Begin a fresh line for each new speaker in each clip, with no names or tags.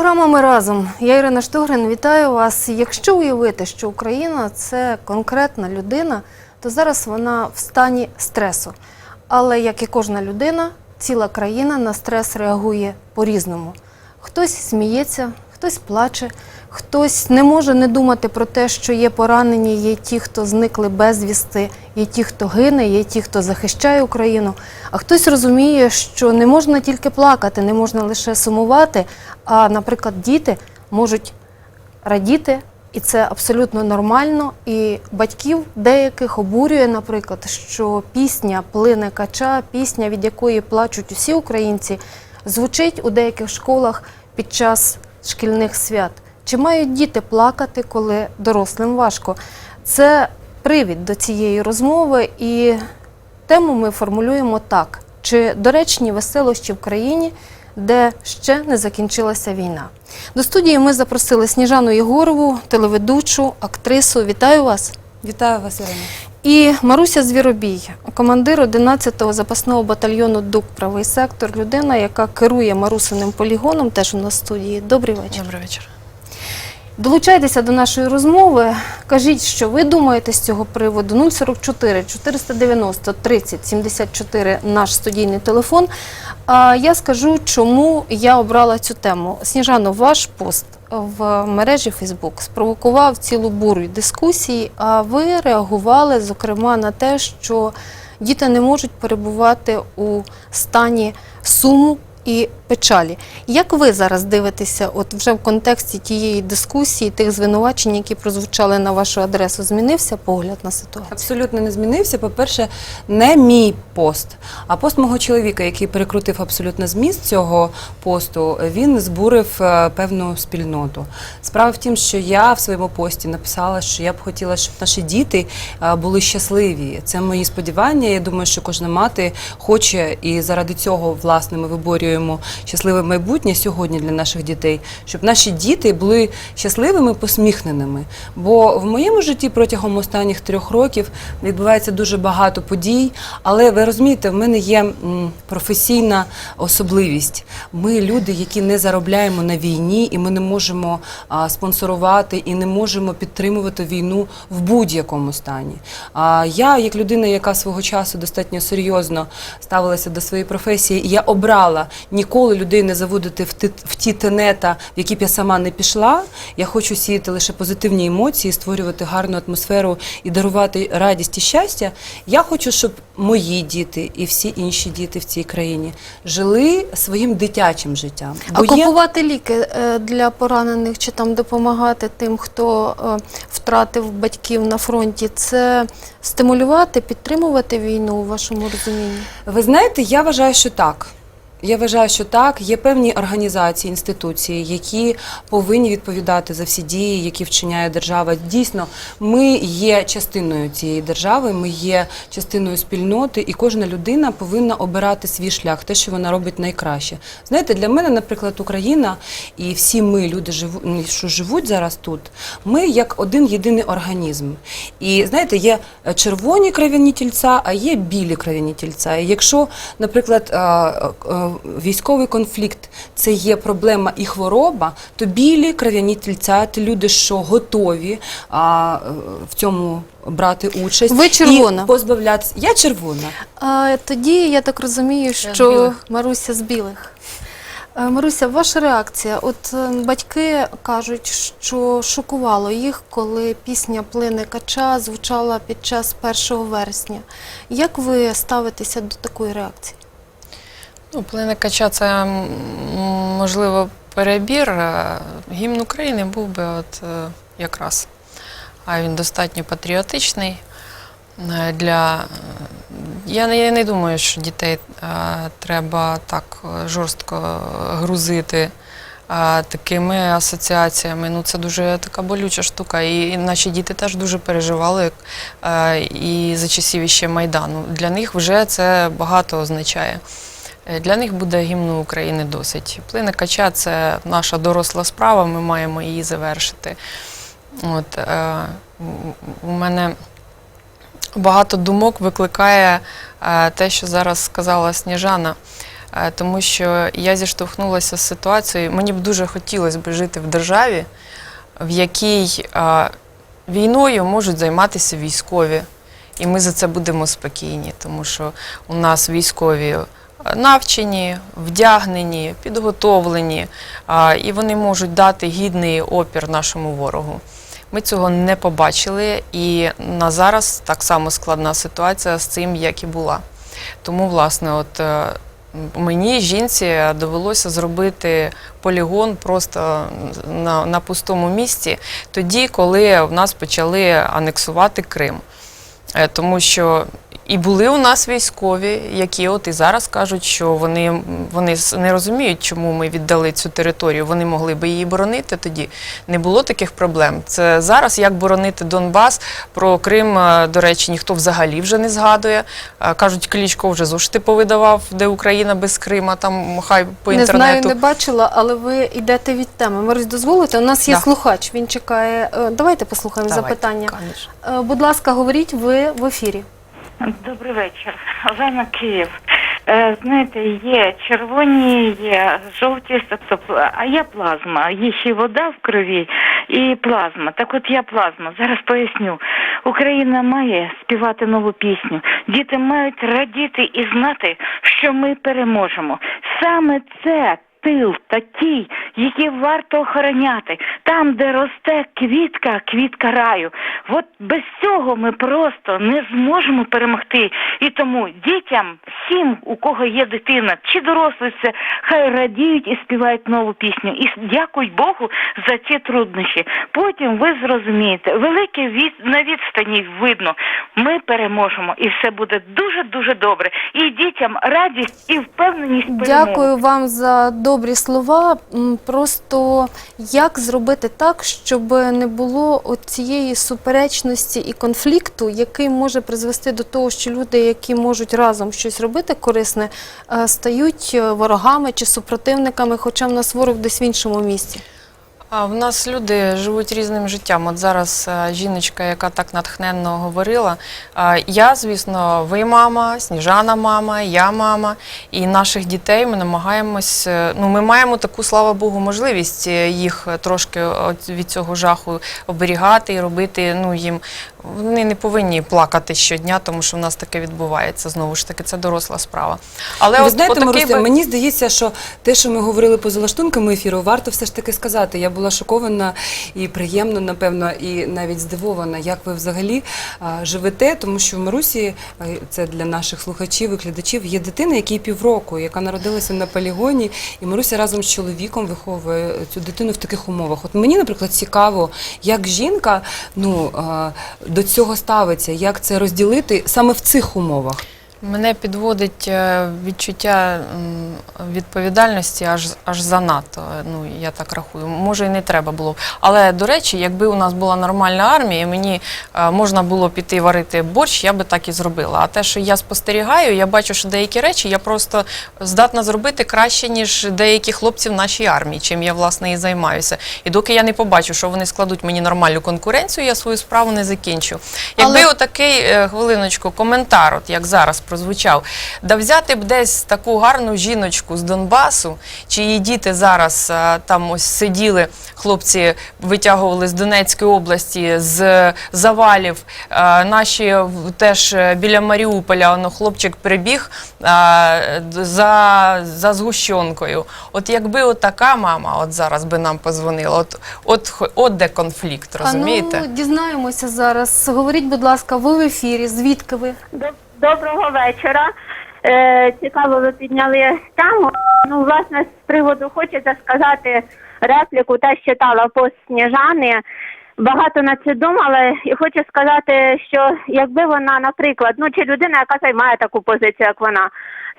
програма Ми разом. Я Ірина Штугрин. Вітаю вас. Якщо уявити, що Україна це конкретна людина, то зараз вона в стані стресу. Але як і кожна людина, ціла країна на стрес реагує по-різному. Хтось сміється, хтось плаче, хтось не може не думати про те, що є поранені, є ті, хто зникли безвісти, є ті, хто гине, є ті, хто захищає Україну. А хтось розуміє, що не можна тільки плакати, не можна лише сумувати. А, наприклад, діти можуть радіти, і це абсолютно нормально. І батьків деяких обурює, наприклад, що пісня плине кача, пісня, від якої плачуть усі українці, звучить у деяких школах під час шкільних свят. Чи мають діти плакати, коли дорослим важко? Це привід до цієї розмови, і тему ми формулюємо так: чи доречні веселощі в країні, де ще не закінчилася війна? До студії ми запросили Сніжану Єгорову, телеведучу, актрису. Вітаю вас!
Вітаю вас, Ірина.
І Маруся Звіробій, командир 11-го запасного батальйону ДУК Правий сектор, людина, яка керує Марусиним полігоном, теж у нас в студії. Добрий вечір.
Добрий вечір.
Долучайтеся до нашої розмови. Кажіть, що ви думаєте з цього приводу. 044 490 30 74 наш студійний телефон. А я скажу, чому я обрала цю тему. Сніжано, ваш пост в мережі Фейсбук спровокував цілу бурю дискусій. А ви реагували, зокрема, на те, що діти не можуть перебувати у стані суму і печалі. Як ви зараз дивитеся, от вже в контексті тієї дискусії, тих звинувачень, які прозвучали на вашу адресу, змінився погляд на ситуацію?
Абсолютно не змінився. По-перше, не мій пост, а пост мого чоловіка, який перекрутив абсолютно зміст цього посту. Він збурив е, певну спільноту. Справа в тім, що я в своєму пості написала, що я б хотіла, щоб наші діти е, були щасливі. Це мої сподівання. Я думаю, що кожна мати хоче, і заради цього власне ми виборюємо щасливе майбутнє сьогодні для наших дітей, щоб наші діти були щасливими, посміхненими. Бо в моєму житті протягом останніх трьох років відбувається дуже багато подій. Але ви розумієте, в мене є професійна особливість. Ми люди, які не заробляємо на війні, і ми не можемо спонсорувати і не можемо підтримувати війну в будь-якому стані. А я, як людина, яка свого часу достатньо серйозно ставилася до своєї професії, я обрала ніколи людей не заводити в ті, в ті тенета, в які б я сама не пішла. Я хочу сіяти лише позитивні емоції, створювати гарну атмосферу і дарувати радість і щастя. Я хочу, щоб мої діти і всі інші діти в цій країні жили своїм дитячим життям.
А
Бо є-
купувати ліки е, для поранених чи там допомагати тим, хто е, втратив батьків на фронті, це стимулювати, підтримувати війну у вашому розумінні?
Ви знаєте, я вважаю, що так. Я вважаю, що так. Є певні організації, інституції, які повинні відповідати за всі дії, які вчиняє держава. Дійсно, ми є частиною цієї держави, ми є частиною спільноти, і кожна людина повинна обирати свій шлях, те, що вона робить найкраще. Знаєте, для мене, наприклад, Україна і всі ми, люди, живу- що живуть зараз тут, ми як один єдиний організм. І знаєте, є червоні кров'яні тільця, а є білі кров'яні тільця. І якщо, наприклад, військовий конфлікт це є проблема і хвороба, то білі кров'яні тільця це люди, що готові а, е, в цьому брати участь.
Ви червона.
І позбавлятися. Я червона.
А, тоді я так розумію, що
білих.
Маруся з білих. Е, Маруся, ваша реакція? От е, батьки кажуть, що шокувало їх, коли пісня Плине кача звучала під час 1 вересня. Як ви ставитеся до такої реакції?
Ну, кача це можливо перебір. Е, Гімн України був би от е, якраз. А він достатньо патріотичний. е, Для... Я не, я не думаю, що дітей е, треба так жорстко грузити е, такими асоціаціями. Ну, це дуже така болюча штука. І, і наші діти теж дуже переживали е, і за часів іще Майдану. Для них вже це багато означає. Е, Для них буде гімну України досить. Плине кача це наша доросла справа, ми маємо її завершити. От, е, у- мене багато думок викликає е, те, що зараз сказала Сніжана. е, тому що я зіштовхнулася з ситуацією. Мені б дуже хотілося б жити в державі, в якій е, війною можуть займатися військові. І ми за це будемо спокійні, тому що у нас військові навчені, вдягнені, підготовлені, і вони можуть дати гідний опір нашому ворогу. Ми цього не побачили, і на зараз так само складна ситуація з цим, як і була. Тому, власне, от е, мені, жінці, довелося зробити полігон просто на, на пустому місці, тоді, коли в нас почали анексувати Крим. Е, Тому що і були у нас військові, які от і зараз кажуть, що вони, вони не розуміють, чому ми віддали цю територію. Вони могли би її боронити тоді. Не було таких проблем. Це зараз як боронити Донбас. Про Крим, е, до речі, ніхто взагалі вже не згадує. Е, Кажуть, Клічко вже зошити повидавав, де Україна без Крима, там хай по
Не
інтернету.
знаю, не бачила, але ви йдете від теми. Марусь, дозволите? У нас є
Да.
слухач, він чекає. Е, Давайте послухаємо
Давайте,
запитання.
конечно.
Будь ласка, говоріть, ви в ефірі.
Добрий вечір. Олена Київ. Е, знаєте, є червоні, є жовті, тобто, а є плазма. Є ще вода в крові і плазма. Так от я плазма. Зараз поясню. Україна має співати нову пісню. Діти мають радіти і знати, що ми переможемо. Саме це. Тил такий, який варто охороняти, там, де росте квітка, квітка раю. От без цього ми просто не зможемо перемогти. І тому дітям, всім, у кого є дитина, чи дорослі це, хай радіють і співають нову пісню. І дякуй Богу за ці труднощі. Потім ви зрозумієте, велике від на відстані видно. Ми переможемо, і все буде дуже дуже добре. І дітям радість і впевненість перемоги.
Дякую вам за добрі слова. Просто як зробити так, щоб не було цієї суперечності і конфлікту, який може призвести до того, що люди, які можуть разом щось робити корисне, е, стають е, ворогами чи супротивниками, хоча в нас ворог десь в іншому місці.
А в нас люди живуть різним життям. От зараз е, жіночка, яка так натхненно говорила. е, Я, звісно, ви мама, Сніжана мама, я мама, і наших дітей ми намагаємось. е, Ну, ми маємо таку, слава Богу, можливість їх трошки від цього жаху оберігати і робити. Ну їм вони не повинні плакати щодня, тому що в нас таке відбувається. Знову ж таки, це доросла справа. Але
Ви
от
знаєте, Маруся,
би-
мені здається, що те, що ми говорили поза лаштунками ефіру, варто все ж таки сказати. Я була шокована і приємно, напевно, і навіть здивована, як ви взагалі а, живете, тому що в Марусі, а, це для наших слухачів і глядачів, є дитина, якій півроку, яка народилася на полігоні, і Маруся разом з чоловіком виховує цю дитину в таких умовах. От мені, наприклад, цікаво, як жінка ну, а, до цього ставиться, як це розділити саме в цих умовах.
Мене підводить е, відчуття відповідальності аж, аж занадто. Ну, я так рахую. Може, і не треба було. б. Але, до речі, якби у нас була нормальна армія, і мені е, можна було піти варити борщ, я би так і зробила. А те, що я спостерігаю, я бачу, що деякі речі я просто здатна зробити краще, ніж деякі хлопці в нашій армії, чим я, власне, і займаюся. І доки я не побачу, що вони складуть мені нормальну конкуренцію, я свою справу не закінчу. Якби
Але-
отакий е, хвилиночку коментар, от як зараз прозвучав, да взяти б десь таку гарну жіночку з Донбасу, чиї діти зараз е, там ось сиділи, хлопці витягували з Донецької області, з завалів. Е, Наші теж е, біля Маріуполя воно хлопчик прибіг за, за згущенкою. От якби от така мама от зараз би нам позвонила, от, от, от де конфлікт, розумієте?
А ну, дізнаємося зараз. Говоріть, будь ласка, ви в ефірі. Звідки ви?
Доб- Доброго вечора. Е, цікаво, ви підняли тему. Ну, власне, з приводу хочеться сказати репліку, те, що читала пост Сніжани. Багато на це думала, і хочу сказати, що якби вона, наприклад, ну чи людина, яка займає таку позицію, як вона,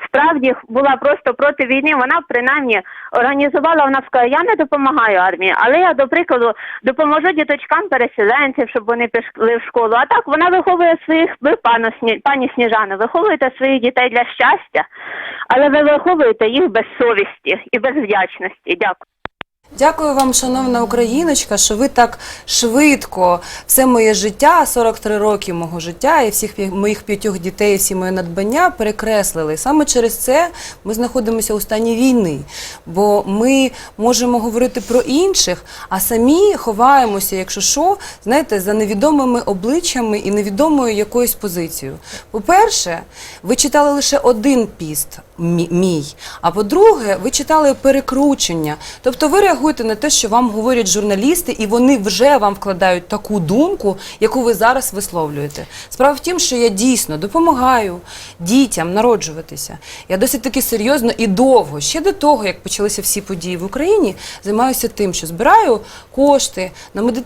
справді була просто проти війни, вона принаймні організувала, вона сказала, я не допомагаю армії, але я, до прикладу, допоможу діточкам переселенців, щоб вони пішли в школу. А так вона виховує своїх, ви, пану пані Сніжана, виховуєте своїх дітей для щастя, але ви виховуєте їх без совісті і без вдячності. Дякую.
Дякую вам, шановна україночка, що ви так швидко все моє життя, 43 роки мого життя і всіх моїх п'ятьох дітей, всі мої надбання перекреслили. Саме через це ми знаходимося у стані війни, бо ми можемо говорити про інших, а самі ховаємося, якщо що, знаєте, за невідомими обличчями і невідомою якоюсь позицією. По-перше, ви читали лише один піст мій. А по-друге, ви читали перекручення. Тобто ви реагуєте на те, що вам говорять журналісти, і вони вже вам вкладають таку думку, яку ви зараз висловлюєте. Справа в тім, що я дійсно допомагаю дітям народжуватися. Я досить таки серйозно і довго, ще до того, як почалися всі події в Україні, займаюся тим, що збираю кошти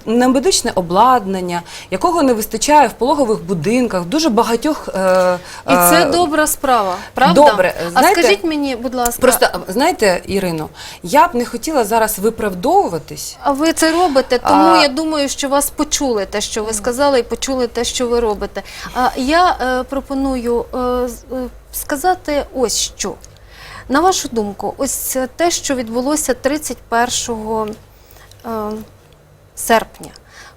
на медичне обладнання, якого не вистачає в пологових будинках, дуже багатьох. Е,
І це
е,
добра справа, правда?
добре,
а скажіть мені, будь ласка,
Просто знаєте, Ірино, я б не хотіла зараз виправдовуватись.
А ви це робите, тому
А-
я думаю, що вас почули те, що ви сказали, і почули те, що ви робите. А я е, пропоную е, з- е, сказати ось що. На вашу думку, ось те, що відбулося 31 е, серпня,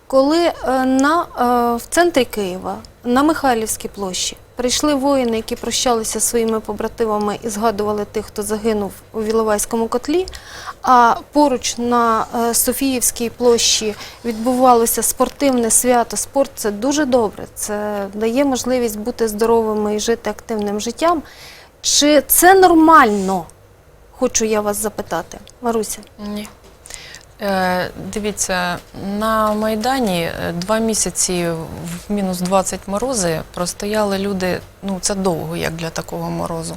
коли е, на, е, в центрі Києва, на Михайлівській площі, прийшли воїни, які прощалися своїми побратимами і згадували тих, хто загинув у Віловайському котлі. А поруч на е, Софіївській площі відбувалося спортивне свято. Спорт це дуже добре. Це дає можливість бути здоровими і жити активним життям. Чи це нормально? Хочу я вас запитати, Маруся.
Ні. Е, дивіться, на Майдані е, два місяці в мінус 20 морози простояли люди, ну це довго, як для такого морозу.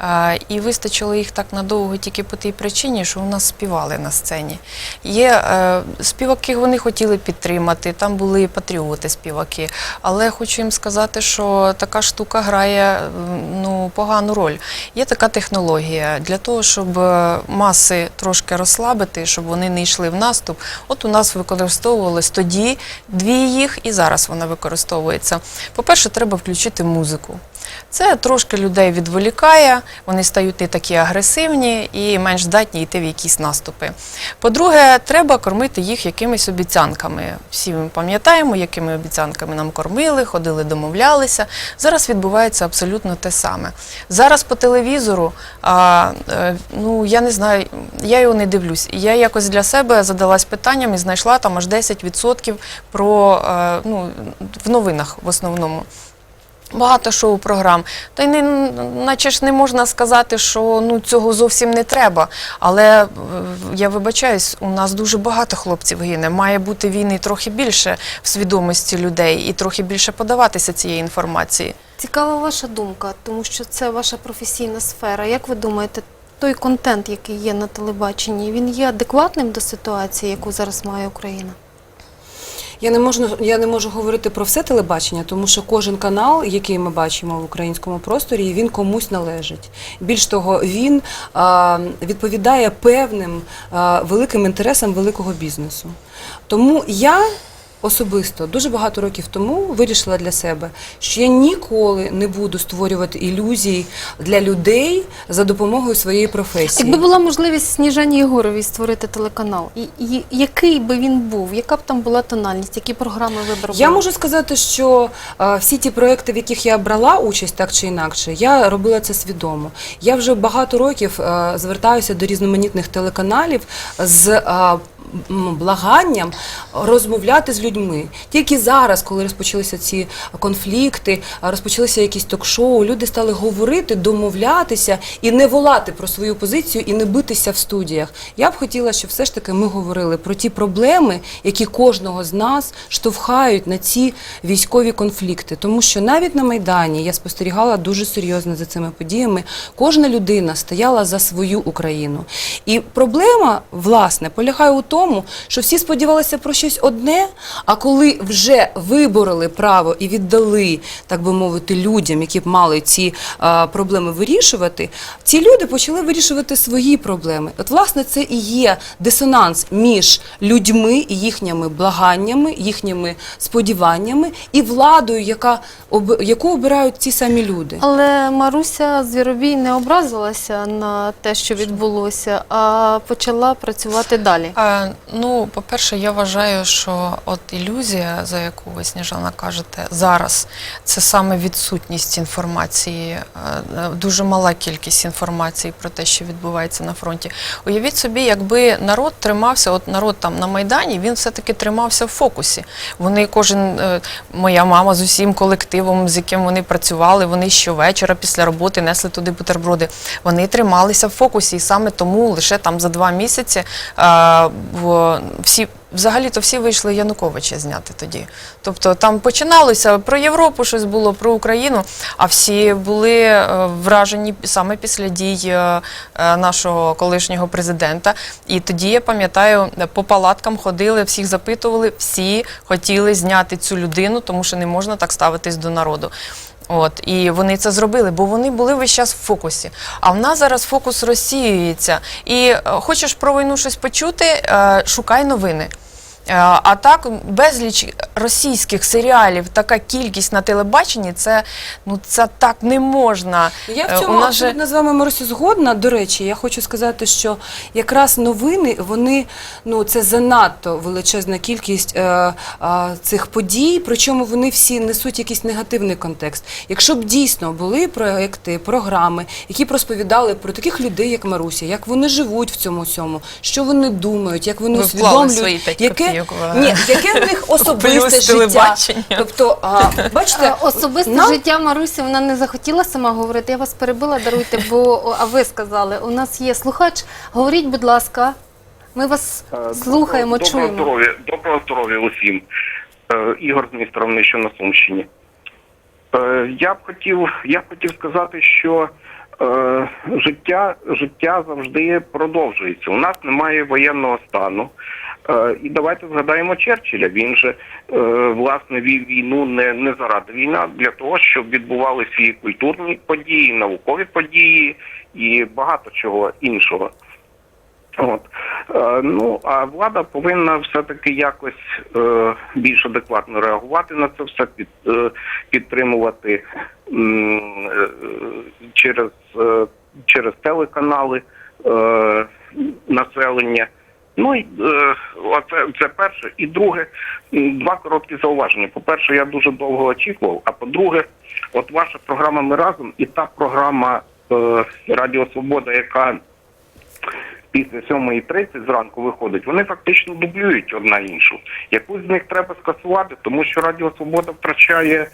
Е, і вистачило їх так надовго тільки по тій причині, що у нас співали на сцені. Є е, співаки, вони хотіли підтримати, там були і патріоти співаки. Але хочу їм сказати, що така штука грає ну, погану роль. Є така технологія для того, щоб е, маси трошки розслабити, щоб вони не йшли в наступ. От у нас використовувалось тоді дві їх, і зараз вона використовується. По-перше, треба включити музику. Це трошки людей відволікає, вони стають не такі агресивні і менш здатні йти в якісь наступи. По-друге, треба кормити їх якимись обіцянками. Всі ми пам'ятаємо, якими обіцянками нам кормили, ходили, домовлялися. Зараз відбувається абсолютно те саме. Зараз по телевізору, а, е, ну я не знаю, я його не дивлюсь. Я якось для себе задалась питанням і знайшла там аж 10% про е, ну, в новинах в основному. Багато шоу-програм. Та й не, наче ж не можна сказати, що ну, цього зовсім не треба. Але е, я вибачаюсь, у нас дуже багато хлопців гине. Має бути війни трохи більше в свідомості людей і трохи більше подаватися цієї інформації.
Цікава ваша думка, тому що це ваша професійна сфера. Як ви думаєте, той контент, який є на телебаченні, він є адекватним до ситуації, яку зараз має Україна?
Я не можу, я не можу говорити про все телебачення, тому що кожен канал, який ми бачимо в українському просторі, він комусь належить. Більш того, він а, відповідає певним а, великим інтересам великого бізнесу. Тому я особисто дуже багато років тому вирішила для себе, що я ніколи не буду створювати ілюзій для людей за допомогою своєї професії.
Якби була можливість Сніжані Єгоровій створити телеканал, і, і який би він був, яка б там була тональність, які програми ви б робили?
Я можу сказати, що е, всі ті проекти, в яких я брала участь так чи інакше, я робила це свідомо. Я вже багато років е, звертаюся до різноманітних телеканалів з е, м, благанням розмовляти з людьми. Тільки зараз, коли розпочалися ці конфлікти, розпочалися якісь ток-шоу, люди стали говорити, домовлятися і не волати про свою позицію і не битися в студіях. Я б хотіла, щоб все ж таки ми говорили про ті проблеми, які кожного з нас штовхають на ці військові конфлікти. Тому що навіть на Майдані я спостерігала дуже серйозно за цими подіями. Кожна людина стояла за свою Україну. І проблема, власне, полягає у тому, тому, що всі сподівалися про щось одне, а коли вже вибороли право і віддали, так би мовити, людям, які б мали ці а, проблеми вирішувати, ці люди почали вирішувати свої проблеми. От, власне, це і є дисонанс між людьми і їхніми благаннями, їхніми сподіваннями і владою, яка об, яку обирають ці самі люди.
Але Маруся Звіробій не образилася на те, що відбулося, а почала працювати далі.
А, ну, по-перше, я вважаю, що от ілюзія, за яку ви Сніжана кажете, зараз це саме відсутність інформації, е, дуже мала кількість інформації про те, що відбувається на фронті. Уявіть собі, якби народ тримався, от народ там на Майдані, він все-таки тримався в фокусі. Вони кожен, е, моя мама з усім колективом, з яким вони працювали, вони щовечора після роботи несли туди бутерброди. Вони трималися в фокусі, і саме тому лише там за два місяці е, всі. Взагалі-то всі вийшли Януковича зняти тоді. Тобто там починалося про Європу, щось було про Україну, а всі були е, вражені саме після дій е, е, нашого колишнього президента. І тоді я пам'ятаю, по палаткам ходили, всіх запитували, всі хотіли зняти цю людину, тому що не можна так ставитись до народу. От і вони це зробили, бо вони були весь час в фокусі. А в нас зараз фокус розсіюється. І е, хочеш про війну щось почути, е, шукай новини. Е, А так, безліч російських серіалів, така кількість на телебаченні, це ну це так не можна.
Я
Е,
в цьому
у нас же-
абсолютно з вами Марусю згодна. До речі, я хочу сказати, що якраз новини вони ну це занадто величезна кількість е, е, цих подій, причому вони всі несуть якийсь негативний контекст. Якщо б дійсно були проекти, програми, які б розповідали про таких людей, як Маруся, як вони живуть в цьому всьому, що вони думають, як вони усвідомлюють, яке ні, яке в них особисте
Плюс
життя.
телебачення.
Тобто, а, бачите,
Особисте
нам-
життя Марусі вона не захотіла сама говорити. Я вас перебила, даруйте, бо а ви сказали, у нас є слухач. Говоріть, будь ласка, ми вас
Е,
слухаємо,
доброго,
чуємо.
Доброго здоров'я, доброго здоров'я усім. Е, Ігор з міста на Сумщині. Е, Я б хотів, я б хотів сказати, що е, життя, життя завжди продовжується. У нас немає воєнного стану. Е, і давайте згадаємо Черчилля. Він же е, власне вів війну не, не заради війни, а для того, щоб відбувалися і культурні події, і наукові події і багато чого іншого. От. Е, ну, а влада повинна все-таки якось е, більш адекватно реагувати на це все, під, е, підтримувати е, через, е, через телеканали е, населення. Ну, і, е, оце, це перше. І друге, два короткі зауваження. По-перше, я дуже довго очікував. А по-друге, от ваша програма Ми разом і та програма е, Радіо Свобода, яка після 7.30 зранку виходить, вони фактично дублюють одна іншу. Якусь з них треба скасувати, тому що Радіо Свобода втрачає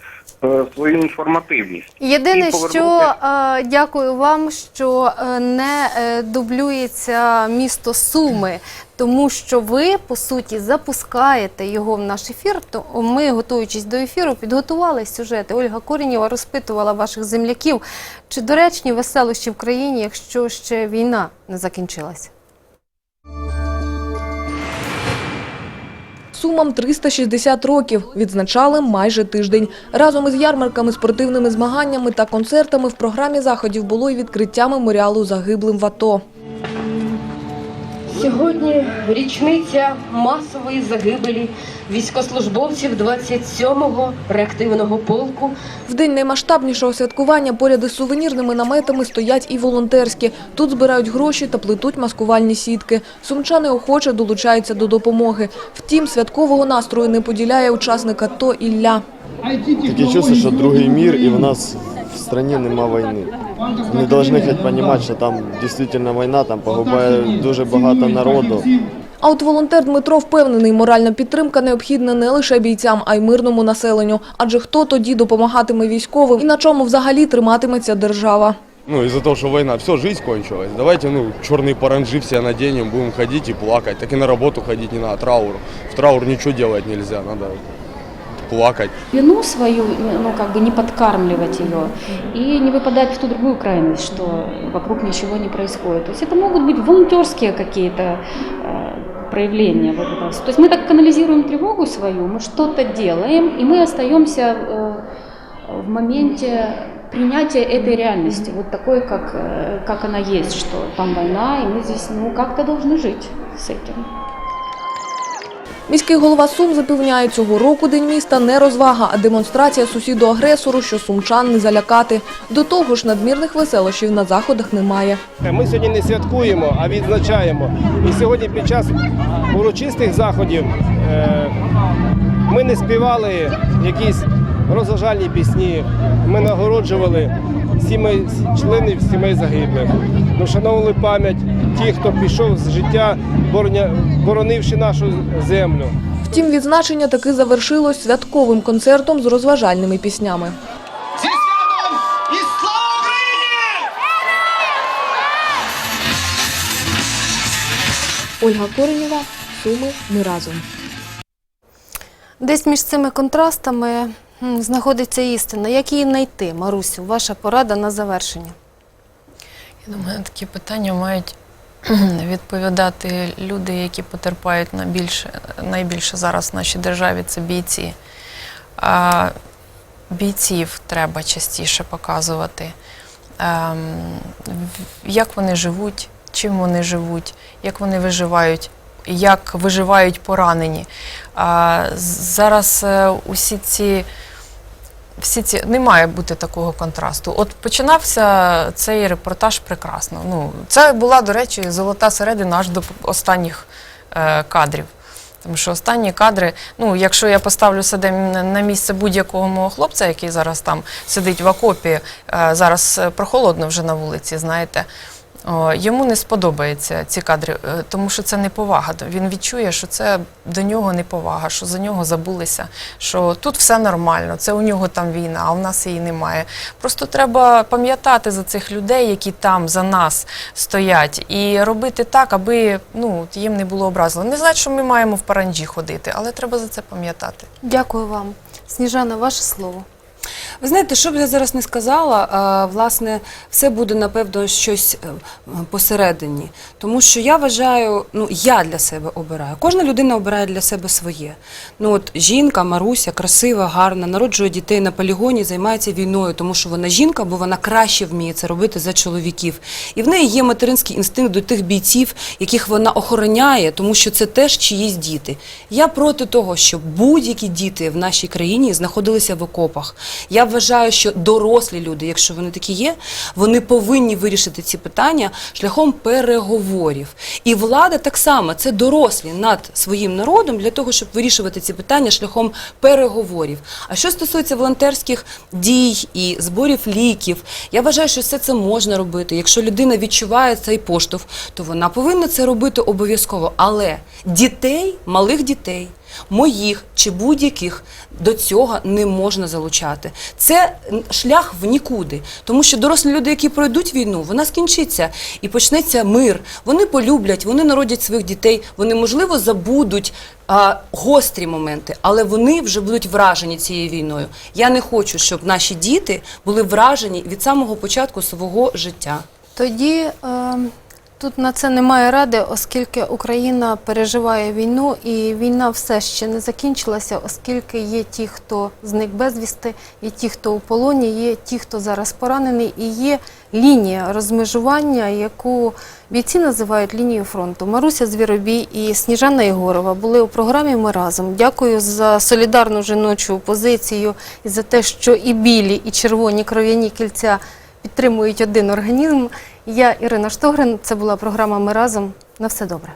е, свою інформативність.
Єдине,
повернути-
що е, дякую вам, що е, не е, дублюється місто Суми, тому що ви по суті запускаєте його в наш ефір. То ми, готуючись до ефіру, підготували сюжети. Ольга Коренєва розпитувала ваших земляків, чи доречні веселощі в країні, якщо ще війна не закінчилася.
Сумам 360 років відзначали майже тиждень. Разом із ярмарками, спортивними змаганнями та концертами в програмі заходів було і відкриття меморіалу загиблим в АТО.
Сьогодні річниця масової загибелі військослужбовців 27-го реактивного полку
В день наймасштабнішого святкування поряд із сувенірними наметами стоять і волонтерські. Тут збирають гроші та плетуть маскувальні сітки. Сумчани охоче долучаються до допомоги. Втім, святкового настрою не поділяє учасник АТО Ілля.
Таке чувство, що другий мір і в нас в країні нема війни. Вони повинні хоч розуміти, що там дійсно війна, там погибає дуже багато народу.
А от волонтер Дмитро впевнений, моральна підтримка необхідна не лише бійцям, а й мирному населенню. Адже хто тоді допомагатиме військовим і на чому взагалі триматиметься держава?
Ну, из-за того, что война, все, жизнь кончилась. Давайте, ну, черные паранджи все наденем, будем ходить и плакать. Так и на работу ходить не надо, траур. В траур ничего делать нельзя, надо плакать.
вину свою, ну, как бы не подкармливать ее и не выпадать в ту другую крайность, что вокруг ничего не происходит. То есть это могут быть волонтерские какие-то э, проявление вот этого. То есть мы так канализируем тревогу свою, мы что-то делаем, и мы остаемся э, в моменте принятия этой реальности, вот такой, как, э, как она есть, что там война, и мы здесь ну, как-то должны жить с этим.
Міський голова Сум запевняє, цього року День міста не розвага, а демонстрація сусіду-агресору, що сумчан не залякати. До того ж, надмірних веселощів на заходах немає.
Ми сьогодні не святкуємо, а відзначаємо. І сьогодні під час урочистих заходів е, ми не співали якісь розважальні пісні, ми нагороджували сімей, членів сімей загиблих. Ми вшановували пам'ять тих, хто пішов з життя, боронивши нашу землю.
Втім, відзначення таки завершилось святковим концертом з розважальними піснями. Ольга Коренєва, Суми, ми разом.
Десь між цими контрастами знаходиться істина. Як її знайти, Марусю? Ваша порада на завершення.
Я думаю, на такі питання мають відповідати люди, які потерпають найбільше, найбільше зараз в нашій державі це бійці. А бійців треба частіше показувати, ем, в- як вони живуть, чим вони живуть, як вони виживають, як виживають поранені. А зараз е, усі ці всі ці не має бути такого контрасту. От починався цей репортаж прекрасно. Ну, це була, до речі, золота середина аж до останніх е, кадрів. Тому що останні кадри, ну, якщо я поставлю себе на місце будь-якого мого хлопця, який зараз там сидить в окопі, е, зараз е, прохолодно вже на вулиці, знаєте. Йому не сподобаються ці кадри, е, тому що це неповага. Він відчує, що це до нього неповага, що за нього забулися, що тут все нормально, це у нього там війна, а у нас її немає. Просто треба пам'ятати за цих людей, які там за нас стоять, і робити так, аби ну, їм не було образливо. Не значить, що ми маємо в паранджі ходити, але треба за це пам'ятати.
Дякую вам. Сніжана, ваше слово.
Ви знаєте, що б я зараз не сказала, власне, все буде напевно щось е, посередині. Тому що я вважаю, ну я для себе обираю. Кожна людина обирає для себе своє. Ну от жінка, Маруся, красива, гарна, народжує дітей на полігоні, займається війною, тому що вона жінка, бо вона краще вміє це робити за чоловіків. І в неї є материнський інстинкт до тих бійців, яких вона охороняє, тому що це теж чиїсь діти. Я проти того, щоб будь-які діти в нашій країні знаходилися в окопах. Я вважаю, що дорослі люди, якщо вони такі є, вони повинні вирішити ці питання шляхом переговорів. І влада так само це дорослі над своїм народом для того, щоб вирішувати ці питання шляхом переговорів. А що стосується волонтерських дій і зборів ліків, я вважаю, що все це можна робити. Якщо людина відчуває цей поштовх, то вона повинна це робити обов'язково. Але дітей, малих дітей. Моїх чи будь-яких до цього не можна залучати. Це шлях в нікуди, тому що дорослі люди, які пройдуть війну, вона скінчиться і почнеться мир. Вони полюблять, вони народять своїх дітей, вони можливо забудуть а, гострі моменти, але вони вже будуть вражені цією війною. Я не хочу, щоб наші діти були вражені від самого початку свого життя.
Тоді е, тут на це немає ради, оскільки Україна переживає війну, і війна все ще не закінчилася, оскільки є ті, хто зник безвісти, є ті, хто у полоні, є ті, хто зараз поранений, і є лінія розмежування, яку бійці називають лінією фронту. Маруся Звіробій і Сніжана Єгорова були у програмі Ми разом. Дякую за солідарну жіночу позицію і за те, що і білі, і червоні кров'яні кільця підтримують один організм. Я Ірина Штогрин. Це була програма Ми разом. На все добре.